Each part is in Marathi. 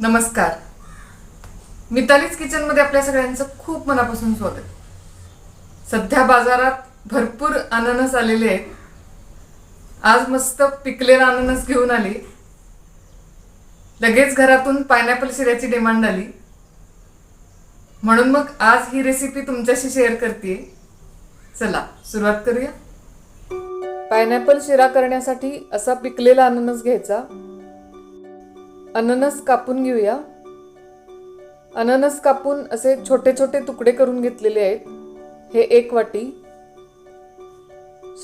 नमस्कार. मितालीच किचनमध्ये आपल्या सगळ्यांचं खूप मनापासून स्वागत. सध्या बाजारात भरपूर अननस आलेले आहेत. आज मस्त पिकलेला अननस घेऊन आली. लगेच घरातून पायनॅपल शिऱ्याची डिमांड आली. म्हणून मग आज ही रेसिपी तुमच्याशी शेअर करते. चला सुरुवात करूया. पायनॅपल शिरा करण्यासाठी असा पिकलेला अननस घ्यायचा. अननस कापून घेऊया. अननस कापून असे छोटे छोटे तुकडे करून घेतलेले आहेत. हे एक वाटी.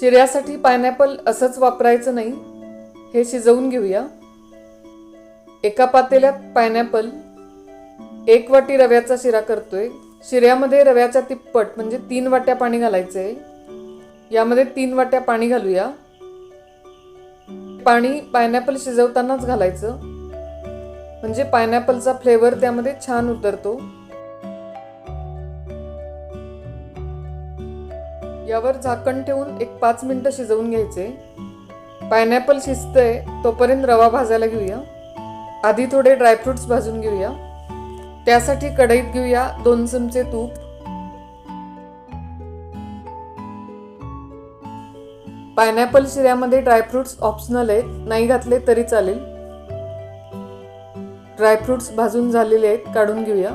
शिऱ्यासाठी पायनॅपल असंच वापरायचं नाही. हे शिजवून घेऊया. एका पातेल्यात पायनॅपल एक वाटी रव्याचा शिरा करतोय. शिऱ्यामध्ये रव्याच्या तिप्पट म्हणजे तीन वाट्या पाणी घालायचं आहे यामध्ये तीन वाट्या पाणी घालूया. पाणी पायनॅपल शिजवतानाच घालायचं. म्हणजे पायनॅपलचा फ्लेवर त्यामध्ये छान उतरतो. यावर झाकण ठेवून एक पाच मिनटं शिजवून घ्यायचे. पायनॅपल शिजतंय तोपर्यंत रवा भाजायला घेऊया. आधी थोडे ड्रायफ्रुट्स भाजून घेऊया. त्यासाठी कढईत घेऊया दोन चमचे तूप. पायनॅपल शिऱ्यामध्ये ड्रायफ्रुट्स ऑप्शनल आहेत नाही घातले तरी चालेल. ड्रायफ्रुट्स भाजून झालेले आहेत काढून घेऊया.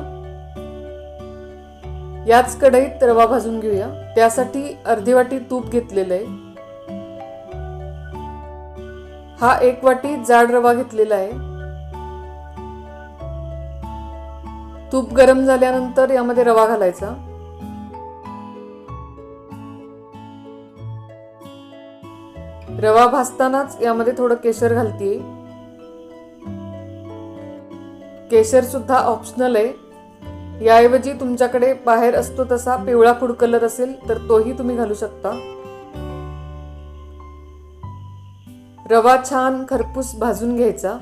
याच कढईत रवा भाजून घेऊया. त्यासाठी अर्धी वाटी तूप घेतलेलं आहे. हा एक वाटी जाड रवा घेतलेला आहे. तूप गरम झाल्यानंतर यामध्ये रवा घालायचा. रवा भाजतानाच यामध्ये थोडं केशर घालतीये. केशरसुद्धा ऑप्शनल आहे. याऐवजी तुमच्याकडे बाहेर असतो तसा पिवळा फूड कलर असेल तर तोही तुम्ही घालू शकता. रवा छान खरपूस भाजून घ्यायचा.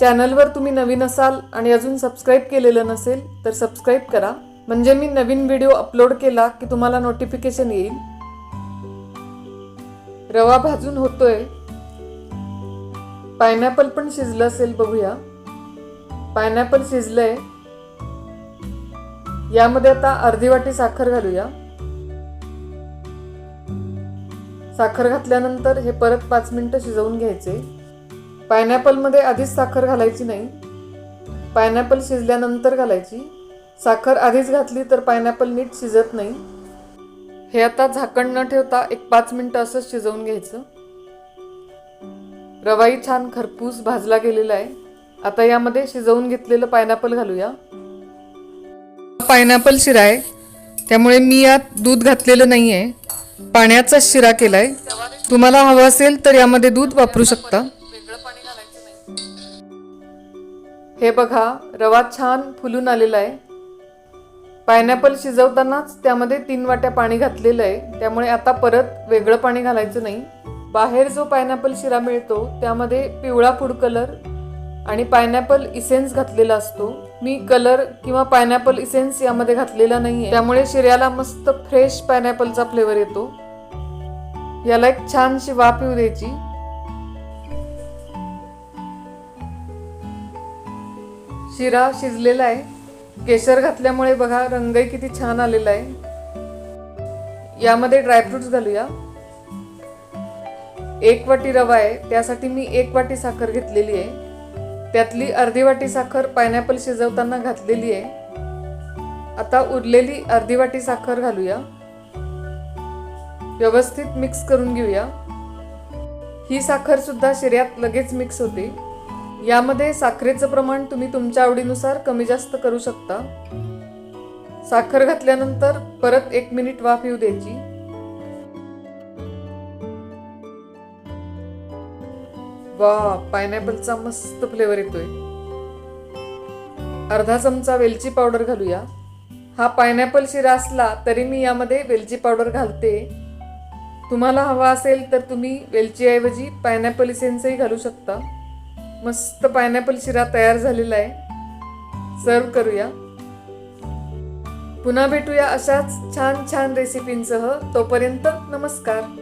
चॅनलवर तुम्ही नवीन असाल आणि अजून सबस्क्राईब केलेलं नसेल तर सबस्क्राईब करा. म्हणजे मी नवीन व्हिडिओ अपलोड केला की तुम्हाला नोटिफिकेशन येईल. रवा भाजून होतोय. पायनॅपल पण शिजलं असेल बघूया. पायनॅपल शिजलंय. यामध्ये आता अर्धी वाटी साखर घालूया. साखर घातल्यानंतर हे परत पाच मिनटं शिजवून घ्यायचे. पायनॅपलमध्ये आधीच साखर घालायची नाही. पायनॅपल शिजल्यानंतर घालायची. साखर आधीच घातली तर पायनॅपल नीट शिजत नाही. हे आता झाकण न ठेवता एक पाच मिनटं असंच शिजवून घ्यायचं. रवाई छान खरपूस भाजला गेलेला आहे. आता यामध्ये शिजवून घेतलेलं पायनॅपल घालूया. पायनॅपल शिरा आहे. त्यामुळे मी यात दूध घातलेलं नाही आहे पाण्याचा शिरा केलाय. तुम्हाला हवं असेल तर यामध्ये दूध वापरू शकता. हे बघा रवा छान फुलून आलेला आहे. पायनॅपल शिजवतानाच त्यामध्ये तीन वाट्या पाणी घातलेलं आहे. त्यामुळे आता परत वेगळं पाणी घालायचं नाही. बाहेर जो पायनॅपल शिरा मिळतो त्यामध्ये पिवळा फूड कलर आणि पायनॅपल इसेन्स घातलेला असतो. मी कलर किंवा पायनॅपल इसेन्स यामध्ये घातलेला नाही त्यामुळे शिऱ्याला मस्त फ्रेश पायनॅपलचा फ्लेवर येतो. याला एक छानशी वाफ येऊ द्यायची. शिरा शिजलेला आहे. केशर घातल्यामुळे बघा रंगही किती छान आलेला आहे. यामध्ये ड्रायफ्रुट्स घालूया. एक वाटी रवा आहे. त्यासाठी मी एक वाटी साखर घेतलेली आहे. त्यातली अर्धी वाटी साखर पायनॅपल शिजवताना घातलेली आहे. आता उरलेली अर्धी वाटी साखर घालूया. व्यवस्थित मिक्स करून घेऊया. ही साखर सुद्धा शिऱ्यात लगेच मिक्स होते. यामध्ये साखरेचं प्रमाण तुम्ही तुमच्या आवडीनुसार कमी जास्त करू शकता. साखर घातल्यानंतर परत एक मिनिट वाफ येऊ द्यायची. वा पायनॅपलचा मस्त फ्लेवर येतोय. अर्धा चमचा वेलची पावडर घालूया. हा पायनॅपल शिरा असला तरी मी यामध्ये वेलची पावडर घालते. तुम्हाला हवा असेल तर तुम्ही वेलचीऐवजी पायनॅपल इसेन्सही घालू शकता. मस्त पायनॅपल शिरा तयार झालेला आहे. सर्व करूया. पुन्हा भेटूया अशाच छान छान रेसिपींसह तोपर्यंत नमस्कार.